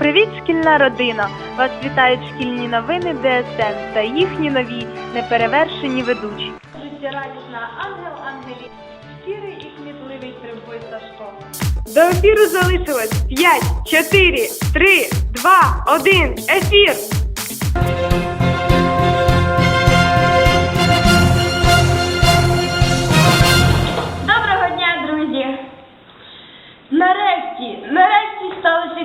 Привіт, шкільна родина! Вас вітають шкільні новини ДСН та їхні нові неперевершені ведучі. Життєрадісна ангел Ангелі, щирий і кмітливий трибуй Сашко. До ефіру залишилось 5, 4, 3, 2, 1, ефір!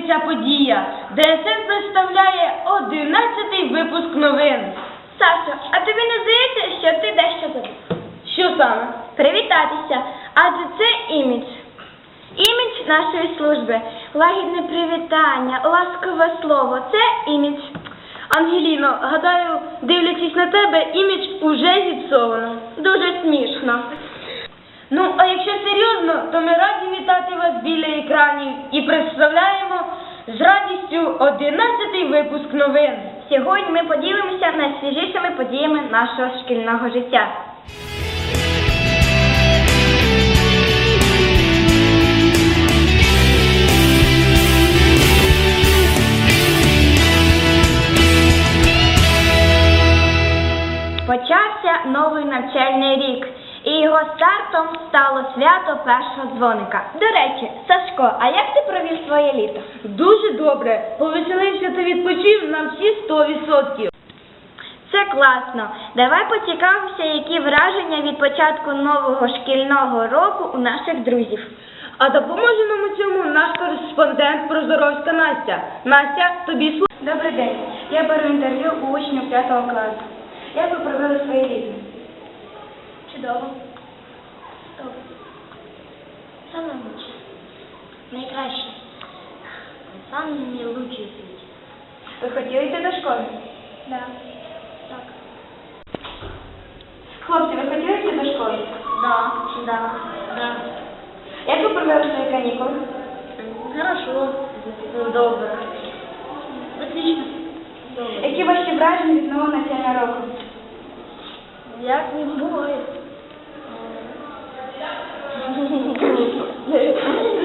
Ця подія. ДСН представляє 11-й випуск новин. Сашо, а тобі не здається, що ти дещо забув? Що саме? Привітатися, адже це імідж. Імідж нашої служби, лагідне привітання, ласкове слово це імідж. Ангеліно, гадаю, дивлячись на тебе, імідж уже зіпсовано. Дуже смішно. Ну, а якщо серйозно, то ми раді вітати вас біля екранів і представляємо з радістю 11-й випуск новин. Сьогодні ми поділимося найсвіжішими подіями нашого шкільного життя. Почався новий навчальний рік, і його стартом стало свято першого дзвоника. До речі, Сашко, а як ти провів своє літо? Дуже добре. Повеселився та відпочив на всі 100%. Це класно. Давай поцікавимося, які враження від початку нового шкільного року у наших друзів. А допоможе нам у цьому наш кореспондент Прозоровська Настя. Настя, тобі слово. Добрий день. Я беру інтерв'ю у учнів 5 класу. Як ви провели своє літо? Чудово. Добре. Саме лучше. Найкраще. Самі лучші в світі. Ви хотіли йти до школи? Да. Так. Хлопці, ви хотіли йти до школи? Да. Да. Да. Як ви провели свої канікули? Хорошо. Добре. Отлично. Які ваші враження від нового навчального року? Як не буває. Як завжди.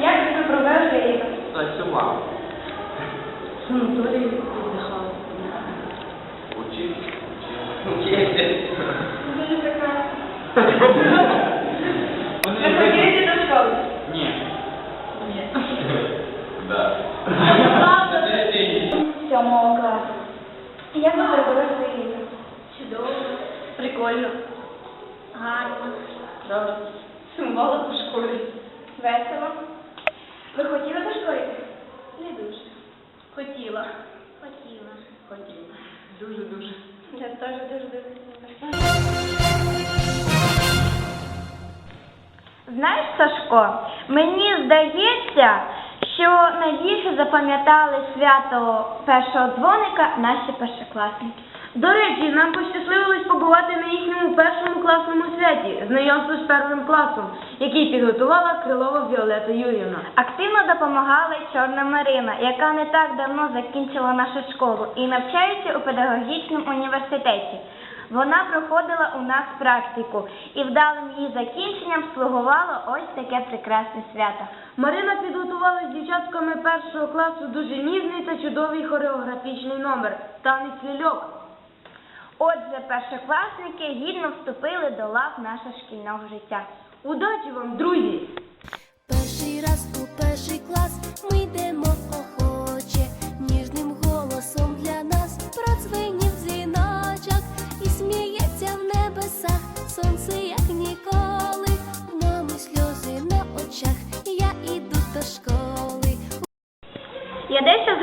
Як ви провели літо? Танцював. Санаторій віддихав. Учив. Учив. Дуже прекрасно. Ви хотіли до школи? Ні. Да. Сьомого класу. Як ви провели? Чудово. Прикольно. Гарно. Добре. Сумувала по школі. Весело. Ви хотіли до школи? Не дуже. Хотіла. Хотіла. Хотіла. Дуже-дуже. Я теж дуже дуже. Знаєш, Сашко, мені здається, що найбільше запам'ятали свято першого дзвоника наші першокласники. До речі, нам пощасливилось побувати на їхньому першому класному святі, знайомство з першим класом, який підготувала Крилова Віолета Юрівна. Активно допомагала й Чорна Марина, яка не так давно закінчила нашу школу і навчається у педагогічному університеті. Вона проходила у нас практику, і вдалим її закінченням слугувало ось таке прекрасне свято. Марина підготувала з дівчатками першого класу дуже ніжний та чудовий хореографічний номер танець лільок. Отже, першокласники гідно вступили до лав нашого шкільного життя. Удачі вам, друзі! Перший раз у перший клас ми йдемо охоче,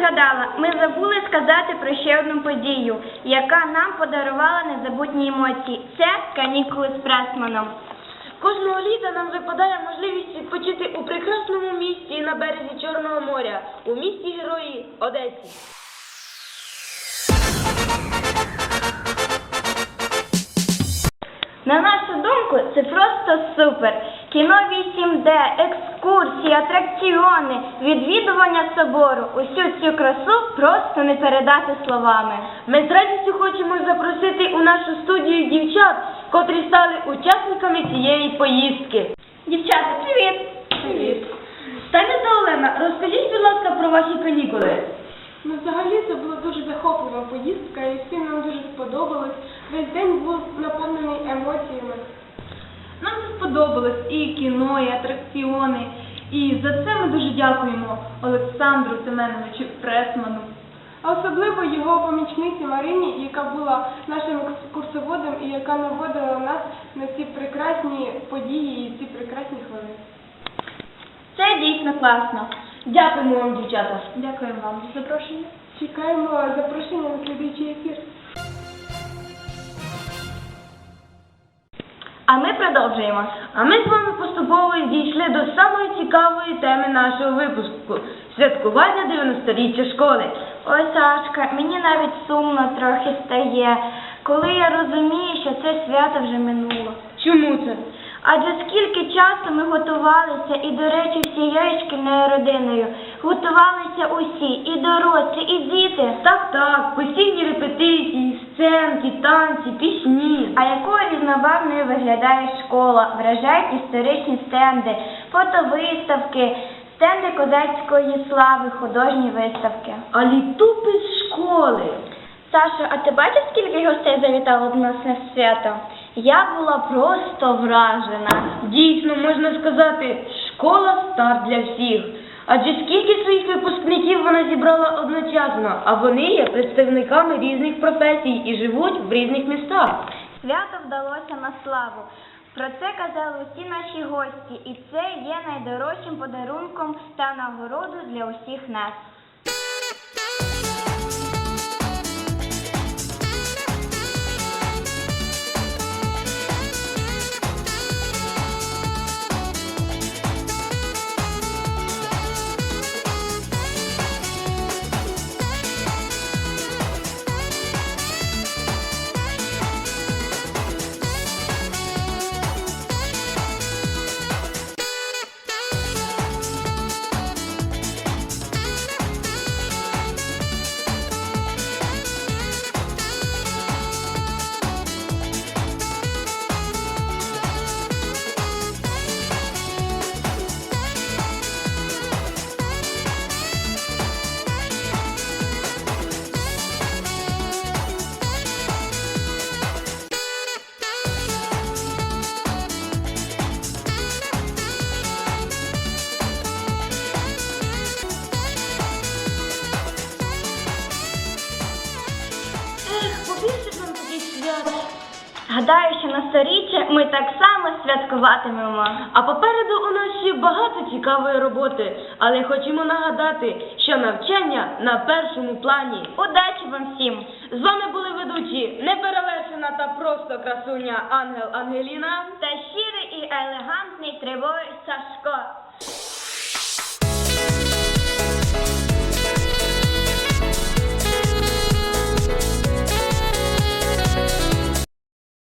згадала, ми забули сказати про ще одну подію, яка нам подарувала незабутні емоції. Це канікули з пресманом. Кожного літа нам випадає можливість відпочити у прекрасному місті на березі Чорного моря, у місті Герої Одесі. На нашу думку, це просто супер. Кіно 8D, екскурсії, атракціони, відвідування собору. Усю цю красу просто не передати словами. Ми з радістю хочемо запросити у нашу студію дівчат, котрі стали учасниками цієї поїздки. Дівчата, привіт! Привіт! Станете Олена, розкажіть, будь ласка, про ваші канікули. Ну, взагалі це була дуже захоплива поїздка, і всім нам дуже сподобалось. Весь день був наповнений емоціями. Сподобалось і кіно, і атракціони. І за це ми дуже дякуємо Олександру Семеновичу Пресману. А особливо його помічниці Марині, яка була нашим екскурсоводом і яка наводила нас на ці прекрасні події і ці прекрасні хвилини. Це дійсно класно. Дякуємо вам, дівчата. Дякуємо вам за запрошення. Чекаємо запрошення на слідуючий ефір. А ми продовжуємо. А ми з вами поступово дійшли до самої цікавої теми нашого випуску святкування 90-річчя школи. Ой, Сашка, мені навіть сумно трохи стає, коли я розумію, що це свято вже минуло. Чому це? Адже скільки часу ми готувалися, і, до речі, всією шкільною родиною. Готувалися усі, і дорослі, і діти. Так, так, постійні репетиції, сценки, танці, пісні. А якою різнобарвною виглядає школа, вражають історичні стенди, фотовиставки, стенди козацької слави, художні виставки. А літопис школи. Саша, а ти бачиш, скільки гостей завітало до нас на свято? Я була просто вражена. Дійсно, можна сказати, школа старт для всіх. Адже скільки своїх випускників вона зібрала одночасно, а вони є представниками різних професій і живуть в різних містах. Свято вдалося на славу. Про це казали усі наші гості, і це є найдорожчим подарунком та нагородою для усіх нас. Гадаю, що на сторіччя ми так само святкуватимемо. А попереду у нас ще багато цікавої роботи, але хочемо нагадати, що навчання на першому плані. Удачі вам всім! З вами були ведучі неперевершена та просто красуня Ангел Ангеліна та щирий і елегантний тривой Сашко.